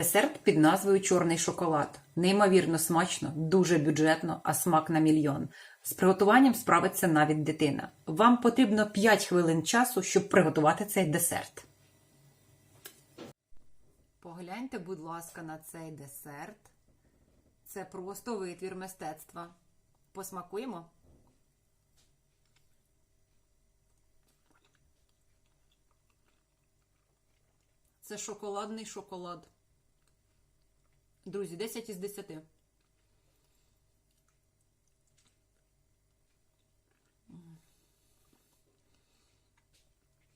Десерт під назвою Чорний шоколад. Неймовірно смачно, дуже бюджетно, а смак на мільйон. З приготуванням справиться навіть дитина. Вам потрібно 5 хвилин часу, щоб приготувати цей десерт. Погляньте, будь ласка, на цей десерт. Це просто витвір мистецтва. Посмакуємо. Це шоколадний шоколад. Друзі, 10 із 10.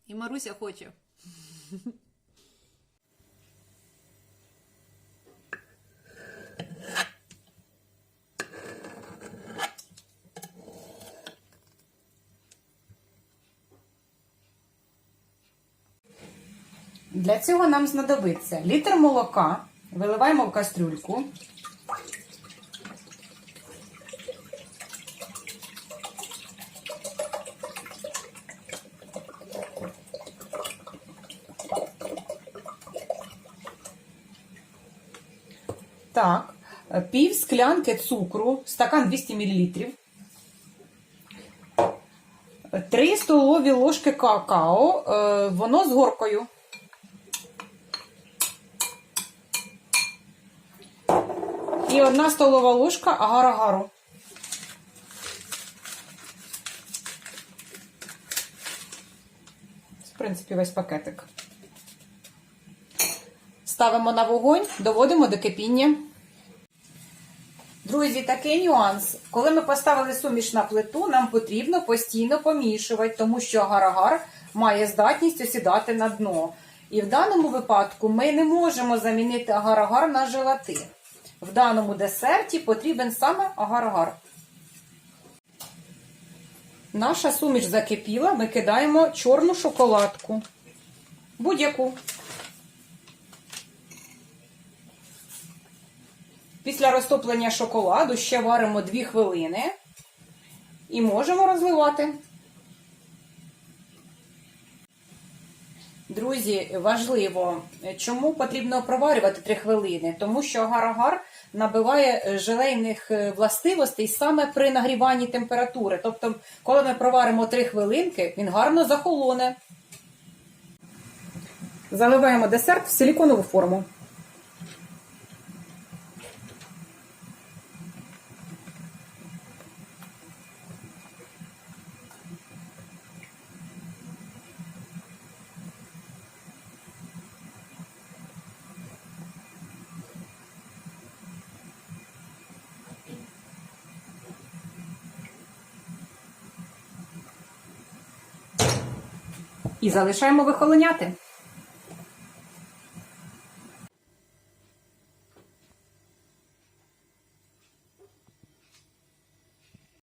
І Маруся хоче. Для цього нам знадобиться літр молока, виливаємо в кастрюльку. Так, пів склянки цукру, стакан 200 мл. 3 столові ложки какао, е, воно з горкою. І одна столова ложка агар-агару. В принципі, весь пакетик. Ставимо на вогонь, доводимо до кипіння. Друзі, такий нюанс. Коли ми поставили суміш на плиту, нам потрібно постійно помішувати, тому що агар-агар має здатність осідати на дно. І в даному випадку ми не можемо замінити агар-агар на желатин. В даному десерті потрібен саме агар-агар. Наша суміш закипіла, ми кидаємо чорну шоколадку. Будь-яку. Після розтоплення шоколаду ще варимо 2 хвилини і можемо розливати. Друзі, важливо, чому потрібно проварювати 3 хвилини? Тому що агар-агар набиває желейних властивостей саме при нагріванні температури. Тобто, коли ми проваримо 3 хвилинки, він гарно захолоне. Заливаємо десерт в силіконову форму. І залишаємо вихолоняти.